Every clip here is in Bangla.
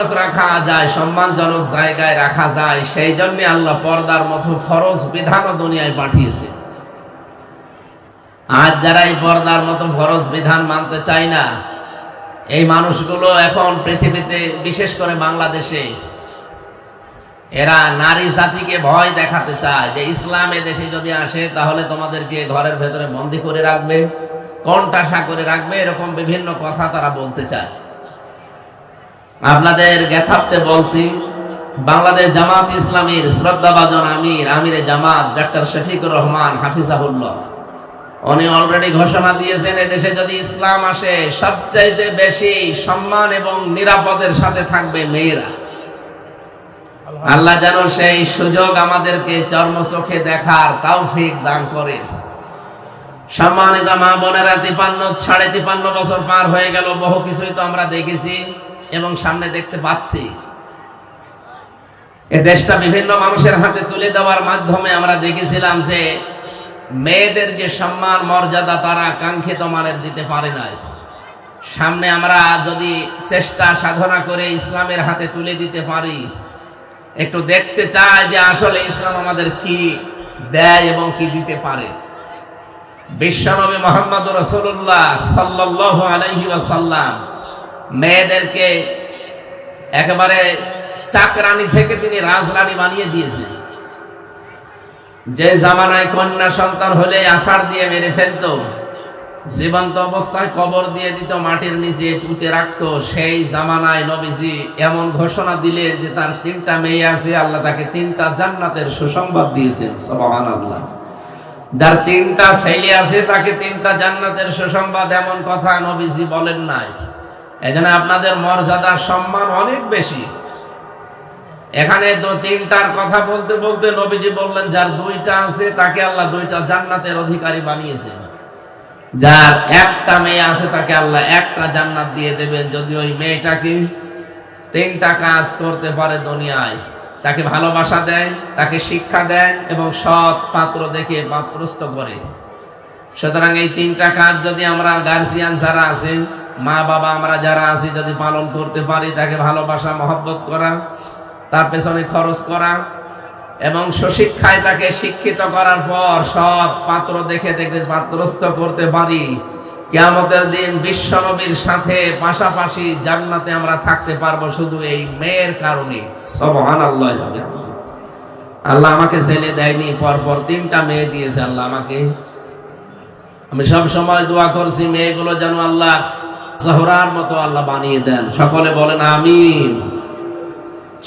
রাখা যায়, সম্মানজনক জায়গায় রাখা যায়, সেই জন্য আল্লাহ পর্দার মতো ফরজ বিধানও দুনিয়ায় পাঠিয়েছে। আজ যারা এই পর্দার মতো ফরজ বিধান মানতে চায় না, এই মানুষগুলো এখন পৃথিবীতে, বিশেষ করে বাংলাদেশে, এরা নারী জাতিকে ভয় দেখাতে চায় যে ইসলাম দেশে যদি আসে, তাহলে তোমাদেরকে ঘরের ভেতরে বন্দি করে রাখবে, কণ্ঠাসা করে রাখবে, এরকম বিভিন্ন কথা তারা বলতে চায়। আপনাদের জ্ঞাথাপ্তে বলছি, বাংলাদেশ জামাত ইসলামীর শ্রদ্ধাভাজন আমির, আমিরে জামাত ডক্টর শফিকুর রহমান, হাফিজাহুল্লাহ। উনি অলরেডি ঘোষণা দিয়েছেন, এদেশে যদি ইসলাম আসে, সবচাইতে বেশি সম্মান এবং নিরাপদের সাথে থাকবে মেয়েরা। আল্লাহ যেন সেই সুযোগ আমাদেরকে চর্ম চোখে দেখার তাওফিক দান করেন। সম্মানিত মা বোনেরা, তিপান্ন, সাড়ে তিপান্ন বছর পার হয়ে গেল, বহু কিছুই তো আমরা দেখেছি। এবং সামনে দেখতে পাচ্ছি, এ দেশটা বিভিন্ন মানুষের হাতে তুলে দেওয়ার মাধ্যমে আমরা দেখেছিলাম যে মেয়েদের যে সম্মান, মর্যাদা তারা কাঙ্ক্ষিত মানের দিতে পারে নাই। সামনে আমরা যদি চেষ্টা সাধনা করে ইসলামের হাতে তুলে দিতে পারি, একটু দেখতে চাই যে আসলে ইসলাম আমাদের কি দেয় এবং কি দিতে পারে। বিশ্বনবী মোহাম্মদ রসুল্লাহ সাল্লাহ আলহি ওয়াসাল্লাম মেয়েদেরকে একেবারে চাকরানি থেকে তিনি রাজরানী বানিয়ে দিয়েছেন। যে জামানায় কন্যা সন্তান হলে আষাঢ় দিয়ে মেরে ফেলতো, জীবন্ত অবস্থায় কবর দিয়ে দিত, মাটির নিচে পুঁতে রাখতো, সেই জামানায় নবীজি এমন ঘোষণা দিলে যে তার তিনটা মেয়ে আছে, আল্লাহ তাকে তিনটা জান্নাতের সুসংবাদ দিয়েছেন সবান আল্লাহ যার তিনটা ছেলে আছে, তাকে তিনটা জান্নাতের সুসংবাদ, এমন কথা নবীজি বলেন নাই। এখানে আপনাদের মর্যাদার সম্মান অনেক বেশি। এখানে তো তিনটার কথা বলতে বলতে নবীজি বললেন, যার দুইটা আছে, তাকে আল্লাহ দুইটা জান্নাতের অধিকারী বানিয়েছে যার একটা মেয়ে আছে, তাকে আল্লাহ একটা জান্নাত দিয়ে দেবেন। যদি ওই মেয়েটাকে তিনটা কাজ করতে পারে দুনিয়ায়, তাকে ভালোবাসা দেয়, তাকে শিক্ষা দেয় এবং সৎ পাত্র দেখে পাত্রস্থ করে। সুতরাং এই তিনটা কাজ যদি আমরা গার্জিয়ান যারা আছেন মা বাবা আমরা যারা আছি, যদি পালন করতে পারি, তাকে ভালোবাসা, মহব্বত করা, তার পেছনে খরচ করা, এবং সুশিক্ষায় তাকে শিক্ষিত করার পর সৎ পাত্র দেখে দেখে পাত্রস্থ করতে পারি, কেয়ামতের দিন বিশ্বনবীর সাথে পাশাপাশি জান্নাতে আমরা থাকতে পারব শুধু এই মেয়ের কারণে। আল্লাহ আল্লাহ আমাকে ছেলে দেয়নি পর পর তিনটা মেয়ে দিয়েছে আল্লাহ আমাকে। আমি সব সময় দোয়া করছি, মেয়েগুলো যেন আল্লাহ জহরার মতো আল্লাহ বানিয়ে দেন। সকলে বলেন, আমিন।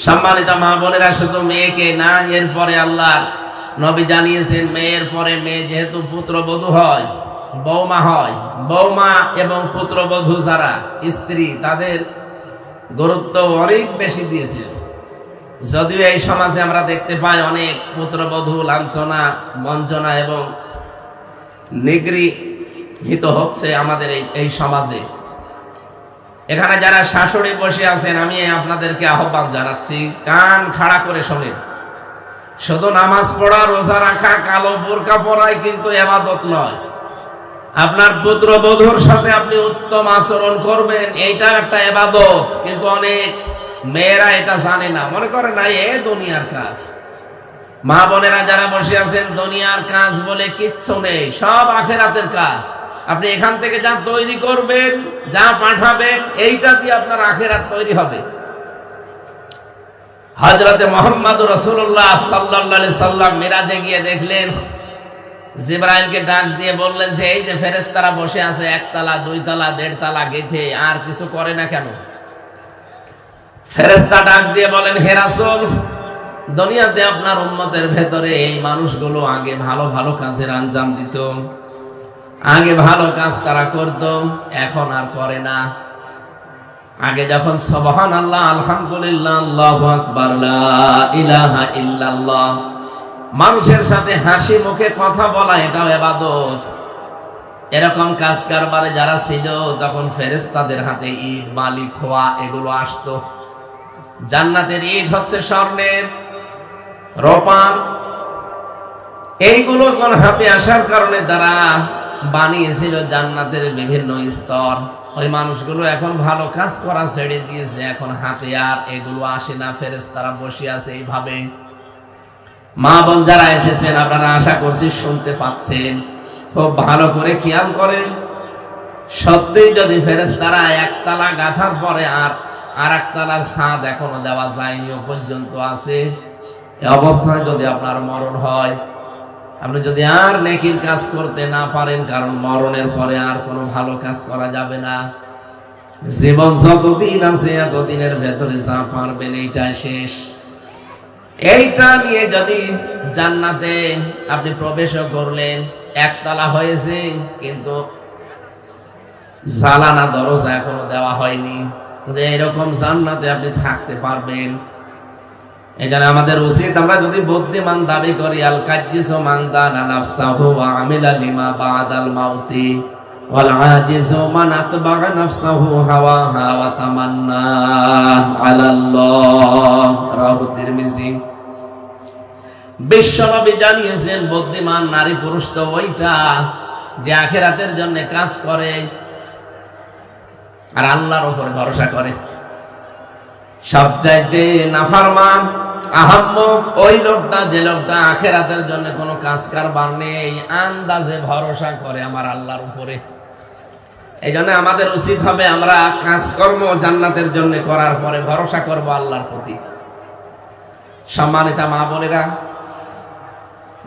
সম্মানিত মা বোনেরা, শুধু মেয়েকে না, এরপরে আল্লাহ নবী জানিয়েছেন, মেয়ের পরে মেয়ে যেহেতু পুত্রবধূ হয়, বৌমা হয়, বৌমা এবং পুত্রবধূ যারা, স্ত্রী, তাদের গুরুত্ব অনেক বেশি দিয়েছে। যদিও এই সমাজে আমরা দেখতে পাই অনেক পুত্রবধূ লাঞ্ছনা, বঞ্চনা এবং নিগৃহীত হচ্ছে আমাদের এই এই সমাজে। এখানে যারা শাশুড়ি বসে আছেন, আমি আপনাদেরকে আহ্বান জানাচ্ছি, কান খাড়া করে শোনেন। শুধু নামাজ পড়া, রোজা রাখা, কালো বোরকা পড়াই কিন্তু এবাদত নয়। আপনার পুত্র বধুর সাথে আপনি উত্তম আচরণ করবেন, এইটা একটা এবাদত। কিন্তু অনেক মেয়েরা এটা জানে না। মনে করে, না, এ দুনিয়ার কাজ। মা বোনেরা যারা বসে আছেন, দুনিয়ার কাজ বলে কিচ্ছু নেই, সব আখেরাতের কাজ। আপনি এখান থেকে যা তৈরি করবেন, যা পাঠাবেন, এইটা দিয়ে আপনার আখেরাত তৈরি হবে। হজরতে মোহাম্মদ রসুল্লাহ সাল্লা সাল্লাম মিরাজে গিয়ে দেখলেন, জিব্রাইলকে ডাক দিয়ে বললেন যে, এই যে ফেরেস্তারা বসে আছে, একতলা, দুইতলা, দেড়তলা গেথে, আর কিছু করে না কেন? ফেরেস্তা ডাক দিয়ে বলেন হেরাসল দুনিয়াতে আপনার উন্মতের ভেতরে এই মানুষগুলো আগে ভালো ভালো কাজের আঞ্জাম দিত। আগে ভালো কাজ তারা করত, এখন আর করে না। আগে যখন সবহান আল্লাহ আলহামদুলিল্লাহ ইলাহা ইল্লাল্লাহ, মানুষের সাথে হাসি মুখে কথা বলা এটাও এবাদত। এরকম কাজ কারবারে যারা ছিল, তখন ফেরেস্তাদের হাতে ইট, বালি, খোয়া এগুলো আসতো। জান্নাতের ইট হচ্ছে স্বর্ণের রোপার এইগুলো কোন হাতে আসার কারণে তারা বানিয়েছিল জান্নাতের বিভিন্ন স্তর। ওই মানুষগুলো এখন ভালো কাজ করা ছেড়ে দিয়েছে। এখন হাতে আর এগুলো আসে না ফেরেস তারা বসে আছে এইভাবে। মা বোন যারা এসেছেন, আপনারা আশা করছি শুনতে পাচ্ছেন। খুব ভালো করে খেয়াল করেন। সত্যিই যদি ফেরেস তারা একতলা গাথার পরে আর আর একতলার ছাদ এখনও দেওয়া যায়নি পর্যন্ত আছে। অবস্থায় যদি আপনার মরণ হয় আপনি যদি আর নেকির কাজ করতে না পারেন, কারণ মরণের পরে আর কোনো ভালো কাজ করা যাবে না। জীবন যতদিন আছে, এতদিনের ভেতরে যা পারবেন এইটা শেষ। এইটা নিয়ে যদি জান্নাতে আপনি প্রবেশও করলেন, একতলা হয়েছে, কিন্তু জালানা দরজা এখনও দেওয়া হয়নি। এরকম জান্নাতে আপনি থাকতে পারবেন এখানে আমাদের উচিত আমরা যদি বুদ্ধিমান দাবি করি, আল দানা নাফসাহু ওয়া আমিলা লিমা বাদাল মাউতি, ওয়াল মান নাফসাহু তামান্না আলাল্লাহ। তিরমিজি। বিশ্বনবী জানিয়েছেন, বুদ্ধিমান নারী পুরুষ তো ওইটা যে আখেরাতের জন্য কাজ করে আর আল্লাহর উপরে ভরসা করে। সবচাইতে নাফারমান আহাম্মক, ওই লোকটা যে লোকটা আখেরাতের জন্য কোনো কাজ কারবার নেই, আন্দাজে ভরসা করে আমার আল্লাহর উপরে। এই আমাদের উচিত হবে আমরা কাজকর্ম জান্নাতের জন্য করার পরে ভরসা করব আল্লাহর প্রতি। সম্মানিতা মা বোনেরা,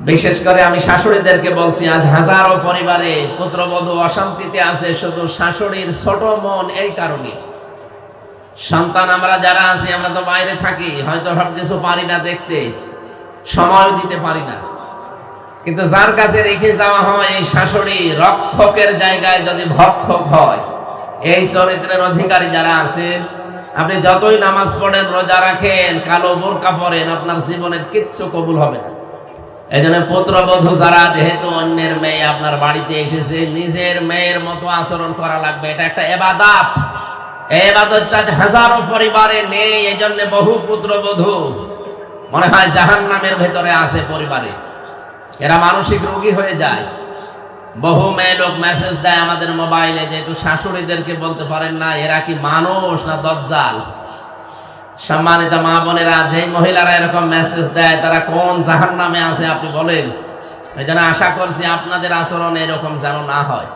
বিশেষ করে আমি শাশুড়িদেরকে বলছি, আজ হাজারো পরিবারে পুত্রবধূ অশান্তিতে আছে, শুধু শাশুড়ির ছোট মন এই কারণে। সন্তান আমরা যারা আছি, আমরা তো বাইরে থাকি, হয়তো সব কিছু পারি না দেখতে, সময় দিতে পারি না। কিন্তু যার কাছে রেখে যাওয়া হয় এই শাশুড়ি, রক্ষকের জায়গায় যদি ভক্ষক হয়, এই চরিত্রের অধিকারী যারা আছেন আপনি যতই নামাজ পড়েন, রোজা রাখেন, কালো বোরকা পড়েন আপনার জীবনের কিচ্ছু কবুল হবে না। এই জন্য পুত্রবধূ যারা, যেহেতু অন্যের মেয়ে আপনার বাড়িতে এসেছে, নিজের মেয়ের মতো আচরণ করা লাগবে, এটা একটা এবাদাত। এবাদতটা হাজারো পরিবারে নেই এই জন্য বহু পুত্রবধূ। মনে হয় জাহান নামের ভেতরে আছে পরিবারে। এরা মানসিক রোগী হয়ে যায়। বহু মেয়ে লোক মেসেজ দেয় আমাদের মোবাইলে যে একটু শাশুড়িদেরকে বলতে পারেন না, এরা কি মানুষ না দজ্জাল? সম্মানিত মা বোনেরা যে মহিলারা এরকম মেসেজ দেয়, তারা কোন জাহান নামে আছে আপনি বলেন? এই জন্য আশা করছি আপনাদের আচরণ এরকম যেন না হয়।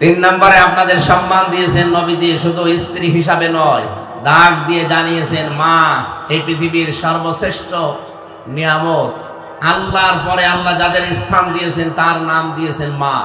তিন নম্বরে আপনাদের সম্মান দিয়েছেন নবীজি, শুধু স্ত্রী হিসাবে নয়, দাগ দিয়ে জানিয়েছেন, মা, এই পৃথিবীর সর্বশ্রেষ্ঠ নিয়ামত। আল্লাহর পরে আল্লাহ যাদের স্থান দিয়েছেন, তার নাম দিয়েছেন মা।